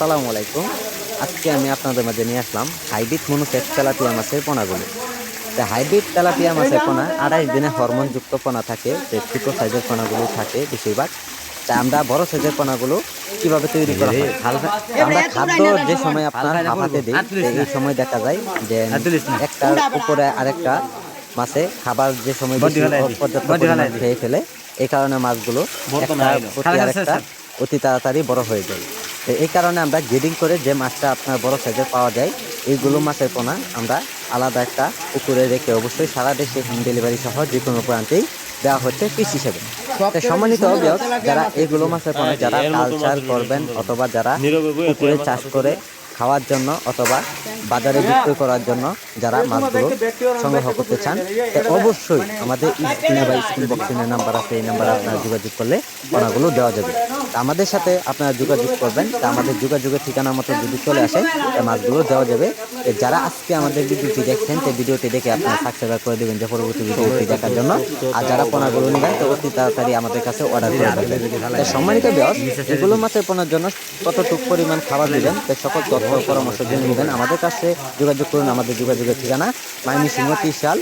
আসসালামু আলাইকুম। আজকে আমি আপনাদের মাঝে নিয়ে আসলাম হাইব্রিড মনুফেক তেলাপিয়া মাছের পোনাগুলো। তা হাইব্রিড তেলাপিয়া মাছের পোনা আড়াইশ দিনে হরমোনযুক্ত পোনা থাকে যে ছোটো সাইজের পোনাগুলো থাকে বেশিরভাগ। তা আমরা বড় সাইজের পোনাগুলো কীভাবে তৈরি করা হয়? আমরা খাদ্য যে সময় আপনার হাফাতে দিই এই সময় দেখা যায় যে একটার উপরে আরেকটা মাছে খাবার যে সময় পর্যাপ্ত খেয়ে ফেলে এই কারণে মাছগুলো অতি তাড়াতাড়ি বড় হয়ে যায়। তো এই কারণে আমরা গ্রেডিং করে যে মাছটা আপনার বড় সাইজের পাওয়া যায় এইগুলো মাছের পোনা আমরা আলাদা একটা পুকুরে রেখে অবশ্যই সারা দেশে হোম ডেলিভারি সহ যে কোনো প্রান্তেই দেওয়া হচ্ছে পিস হিসেবে সম্মানিত অভিযোগ যারা এগুলো মাছের পোনা যারা কালচার করবেন অথবা যারা পুকুরে চাষ করে খাওয়ার জন্য অথবা বাজারে বিক্রি করার জন্য যারা মাছগুলো সংগ্রহ করতে চান অবশ্যই আমাদের স্ক্রিনে বা স্ক্রিন বক্সিনের নাম্বার আছে এই নাম্বারে আপনারা যোগাযোগ করলে পোনাগুলো দেওয়া যাবে। আমাদের সাথে আপনারা যোগাযোগ করবেন। তা আমাদের যোগাযোগের ঠিকানা মতো যদি চলে আসে মাছগুলো দেওয়া যাবে। যারা আজকে আমাদের ভিডিওটি দেখছেন, সেই ভিডিওটি দেখে আপনারা সাবস্ক্রাইব করে দেবেন যে পরবর্তী ভিডিওটি দেখার জন্য। আর যারা পোনাগুলো নেবেন, তো অতি তাড়াতাড়ি আমাদের কাছে অর্ডার করে দেবেন। সম্মানিত বিয়স এগুলো মাছের পোনার জন্য কতটুকু পরিমাণ খাবার দিবেন, তো সকল তথ্য পরামর্শ জেনে নেবেন। আমাদের কাছে যোগাযোগ করুন, আমাদের যোগাযোগের ঠিকানা মাইমি সিংহ ত্রিশাল